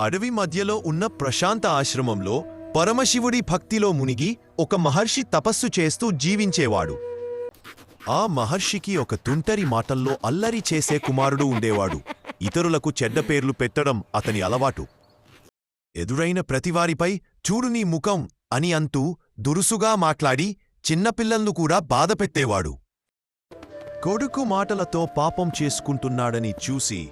అడవి మధ్యలో ఉన్న ప్రశాంత ఆశ్రమంలో పరమశివుడి భక్తిలో మునిగి ఒక మహర్షి తపస్సు చేస్తూ జీవించేవాడు. ఆ మహర్షికి ఒక తుంటరి మాటల్లో అల్లరి చేసే కుమారుడు ఉండేవాడు. ఇతరులకు చెడ్డ పేర్లు పెట్టడం అతని అలవాటు. ఎదురైన ప్రతివారిపై చూడు నీ ముఖం అని అంటూ దురుసుగా మాట్లాడి చిన్నపిల్లలను కూడా బాధపెట్టేవాడు కొడుకు మాటలతో పాపం చేసుకుంటున్నాడని చూసి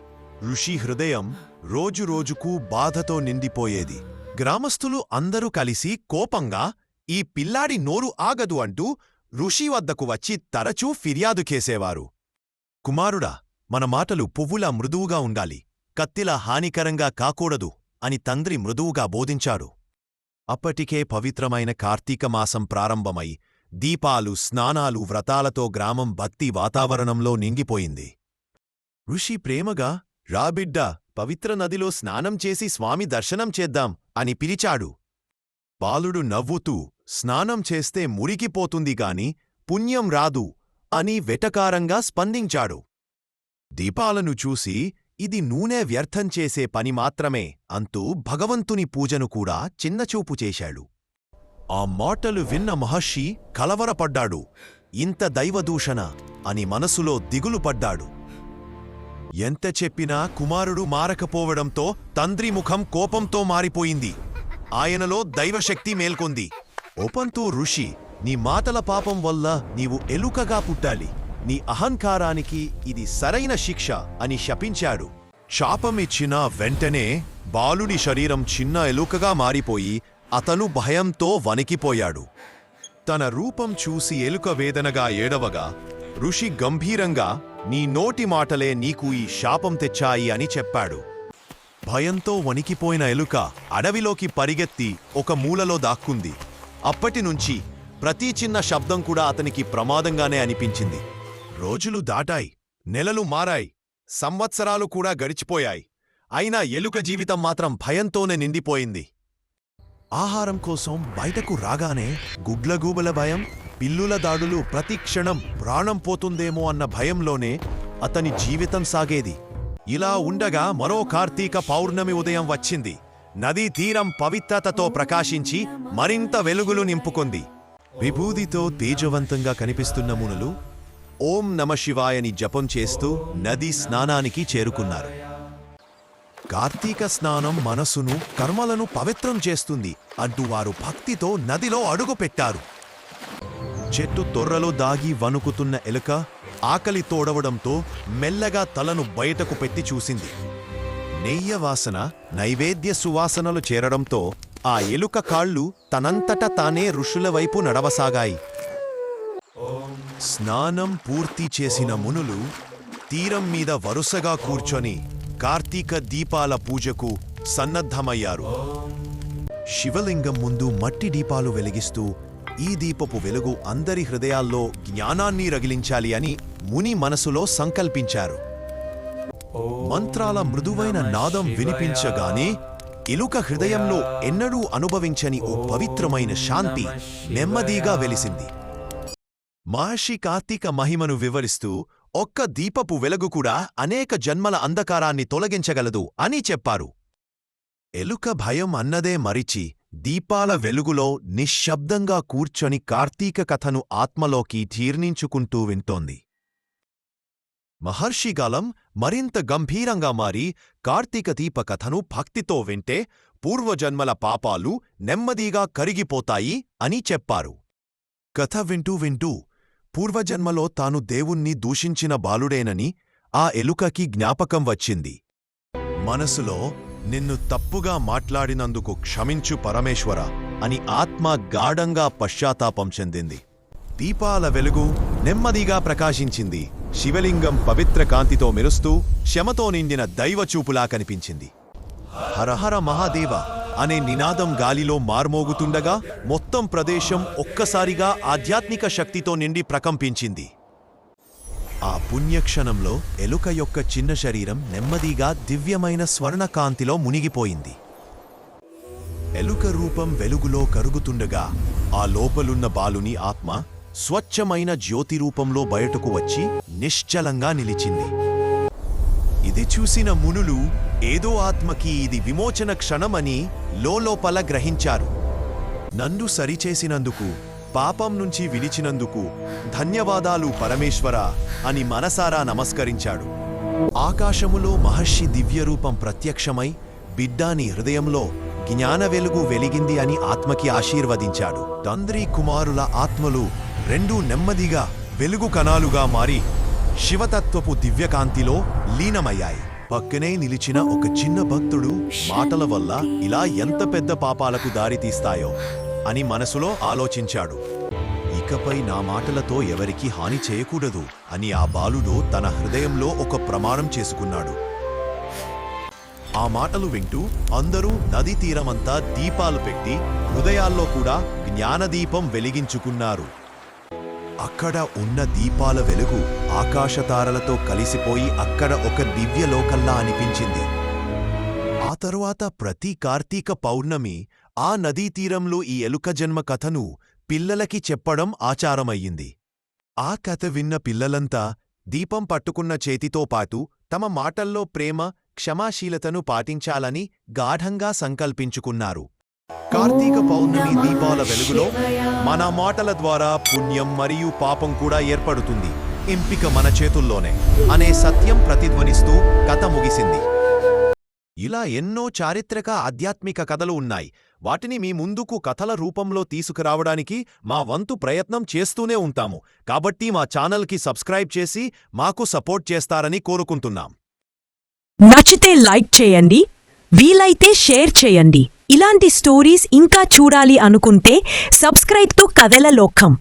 ఋషి హృదయం రోజురోజుకు బాధతో నిండిపోయేది. గ్రామస్థులు అందరూ కలిసి కోపంగా ఈ పిల్లాడి నోరు ఆగదు అంటూ ఋషి వద్దకు వచ్చి తరచూ ఫిర్యాదు చేసేవారు. కుమారుడా మన మాటలు పువ్వులా మృదువుగా ఉండాలి కత్తిలా హానికరంగా కాకూడదు అని తండ్రి మృదువుగా బోధించాడు. అప్పటికే పవిత్రమైన కార్తీక మాసం ప్రారంభమై దీపాలు స్నానాలు వ్రతాలతో గ్రామం భక్తి వాతావరణంలో నింగిపోయింది. ఋషి ప్రేమగా రాబిడ్డా పవిత్ర నదిలో స్నానం చేసి స్వామి దర్శనం చేద్దాం అని పిలిచాడు. బాలుడు నవ్వుతూ స్నానం చేస్తే మురికిపోతుంది గాని పుణ్యం రాదు అని వెటకారంగా స్పందించాడు. దీపాలను చూసి ఇది నూనె వ్యర్థం చేసే పని మాత్రమే అంటూ భగవంతుని పూజను కూడా చిన్నచూపు చేశాడు. ఆ మాటలు విన్న మహర్షి కలవరపడ్డాడు. ఇంత దైవదూషణ అని మనసులో దిగులు పడ్డాడు ఎంత చెప్పినా కుమారుడు మారకపోవడంతో తండ్రి ముఖం కోపంతో మారిపోయింది. ఆయనలో దైవశక్తి మేల్కొంది. ఓపంతూ ఋషి నీ మాటల పాపం వల్ల నీవు ఎలుకగా పుట్టాలి. నీ అహంకారానికి ఇది సరైన శిక్ష అని శపించాడు. శాపమిచ్చిన వెంటనే బాలుడి శరీరం చిన్న ఎలుకగా మారిపోయి అతను భయంతో వణికిపోయాడు. తన రూపం చూసి ఎలుక వేదనగా ఏడవగా ఋషి గంభీరంగా నీ నోటి మాటలే నీకు ఈ శాపం తెచ్చాయి అని చెప్పాడు. భయంతో వణికిపోయిన ఎలుక అడవిలోకి పరిగెత్తి ఒక మూలలో దాక్కుంది. అప్పటినుంచి ప్రతి చిన్న శబ్దం కూడా అతనికి ప్రమాదంగానే అనిపించింది. రోజులు దాటాయి నెలలు మారాయి సంవత్సరాలు కూడా గడిచిపోయాయి. అయినా ఎలుక జీవితం మాత్రం భయంతోనే నిండిపోయింది. ఆహారం కోసం బయటకు రాగానే గుడ్లగూబల భయం పిల్లుల దాడులు ప్రతి క్షణం ప్రాణం పోతుందేమో అన్న భయంలోనే అతని జీవితం సాగేది. ఇలా ఉండగా మరో కార్తీక పౌర్ణమి ఉదయం వచ్చింది. నదీ తీరం పవిత్రతతో ప్రకాశించి మరింత వెలుగులు నింపుకుంది. విభూదితో తేజవంతంగా కనిపిస్తున్న మునులు ఓం నమ శివాయని జపం చేస్తూ నదీ స్నానానికి చేరుకున్నారు. కార్తీక స్నానం మనసును కర్మలను పవిత్రం చేస్తుంది అంటూ వారు భక్తితో నదిలో అడుగుపెట్టారు. చెట్టు తొర్రలో దాగి వణుకుతున్న ఎలుక ఆకలి తోడవడంతో మెల్లగా తలను బయటకు పెట్టి చూసింది. నెయ్య వాసన నైవేద్య సువాసనలు చేరడంతో ఆ ఎలుక కాళ్ళు తనంతట తానే ఋషుల వైపు నడవసాగాయి. స్నానం పూర్తి చేసిన మునులు తీరం మీద వరుసగా కూర్చొని కార్తీక దీపాల పూజకు సన్నద్ధమయ్యారు. శివలింగం ముందు మట్టి దీపాలు వెలిగిస్తూ ఈ దీపపు వెలుగు అందరి హృదయాల్లో జ్ఞానాన్ని రగిలించాలి అని ముని మనసులో సంకల్పించారు. మంత్రాల మృదువైన నాదం వినిపించగానే ఎలుక హృదయంలో ఎన్నడూ అనుభవించని ఓ పవిత్రమైన శాంతి నెమ్మదిగా వెలిసింది. మహర్షి కార్తీక మహిమను వివరిస్తూ ఒక్క దీపపు వెలుగు కూడా అనేక జన్మల అంధకారాన్ని తొలగించగలదు అని చెప్పారు. ఎలుక భయం అన్నదే మరిచి దీపాల వెలుగులో నిశ్శబ్దంగా కూర్చొని కార్తీక కథను ఆత్మలోకి జీర్ణించుకుంటూ వింటోంది. మహర్షిగాలం మరింత గంభీరంగా మారి కార్తీక దీప కథను భక్తితో వింటే పూర్వజన్మల పాపాలు నెమ్మదిగా కరిగిపోతాయి అని చెప్పారు. కథ వింటూ వింటూ పూర్వజన్మలో తాను దేవుణ్ణి దూషించిన బాలుడేనని ఆ ఎలుకకి జ్ఞాపకం వచ్చింది. మనసులో నిన్ను తప్పుగా మాట్లాడినందుకు క్షమించు పరమేశ్వర అని ఆత్మ గాఢంగా పశ్చాత్తాపం చెందింది. దీపాల వెలుగు నెమ్మదిగా ప్రకాశించింది. శివలింగం పవిత్ర కాంతితో మెరుస్తూ శమతో నిండిన దైవచూపులా కనిపించింది. హరహర మహాదేవ అనే నినాదం గాలిలో మార్మోగుతుండగా మొత్తం ప్రదేశం ఒక్కసారిగా ఆధ్యాత్మిక శక్తితో నిండి ప్రకంపించింది. ఆ పుణ్యక్షణంలో ఎలుక యొక్క చిన్న శరీరం నెమ్మదిగా దివ్యమైన స్వర్ణకాంతిలో మునిగిపోయింది. ఎలుక రూపం వెలుగులో కరుగుతుండగా ఆ లోపలున్న బాలుని ఆత్మ స్వచ్ఛమైన జ్యోతి రూపంలో బయటకు వచ్చి నిశ్చలంగా నిలిచింది. ఇది చూసిన మునులు ఏదో ఆత్మకి ఇది విమోచన క్షణమని లోలోపల గ్రహించారు. నన్ను సరిచేసినందుకు పాపం నుంచి విడిచినందుకు ధన్యవాదాలు పరమేశ్వర అని మనసారా నమస్కరించాడు. ఆకాశములో మహర్షి దివ్యరూపం ప్రత్యక్షమై బిడ్డాని హృదయంలో జ్ఞాన వెలుగు వెలిగింది అని ఆత్మకి ఆశీర్వదించాడు. తండ్రి కుమారుల ఆత్మలు రెండూ నెమ్మదిగా వెలుగు కణాలుగా మారి శివతత్వపు దివ్యకాంతిలో లీనమయ్యాయి. పక్కనే నిలిచిన ఒక చిన్న భక్తుడు మాటల వల్ల ఇలా ఎంత పెద్ద పాపాలకు దారితీస్తాయో అని మనసులో ఆలోచించాడు. ఇకపై నా మాటలతో ఎవరికి హాని చేయకూడదు అని ఆ బాలుడు తన హృదయంలో ఒక ప్రమాణం చేసుకున్నాడు. ఆ మాటలు వింటూ అందరూ నదీ తీరమంతా దీపాలు పెట్టి హృదయాల్లో కూడా జ్ఞానదీపం వెలిగించుకున్నారు. అక్కడ ఉన్న దీపాల వెలుగు ఆకాశతారలతో కలిసిపోయి అక్కడ ఒక దివ్యలోకల్లా అనిపించింది. ఆ తరువాత ప్రతి కార్తీక పౌర్ణమి ఆ నదీ తీరంలో ఈ ఎలుక జన్మ కథను పిల్లలకి చెప్పడం ఆచారమయ్యింది. ఆ కథ విన్న పిల్లలంతా దీపం పట్టుకున్న చేతితో పాటు తమ మాటల్లో ప్రేమ క్షమాశీలతను పాటించాలని గాఢంగా సంకల్పించుకున్నారు. కార్తీక పౌర్ణమి దీపాల వెలుగులో మన మాటల ద్వారా పుణ్యం మరియు పాపం కూడా ఏర్పడుతుంది. ఎంపిక మన చేతుల్లోనే అనే సత్యం ప్రతిధ్వనిస్తూ కథ ముగిసింది. ఇలా ఎన్నో చారిత్రక ఆధ్యాత్మిక కథలు ఉన్నాయి. వాటిని మీ ముందుకు కథల రూపంలో తీసుకురావడానికి మా వంతు ప్రయత్నం చేస్తూనే ఉంటాము. కాబట్టి మా ఛానల్కి సబ్స్క్రైబ్ చేసి మాకు సపోర్ట్ చేస్తారని కోరుకుంటున్నాం. నచ్చితే లైక్ చేయండి. వీలైతే షేర్ చేయండి. ఇలాంటి స్టోరీస్ ఇంకా చూడాలి అనుకుంటే సబ్స్క్రైబ్తో కథల లోకం.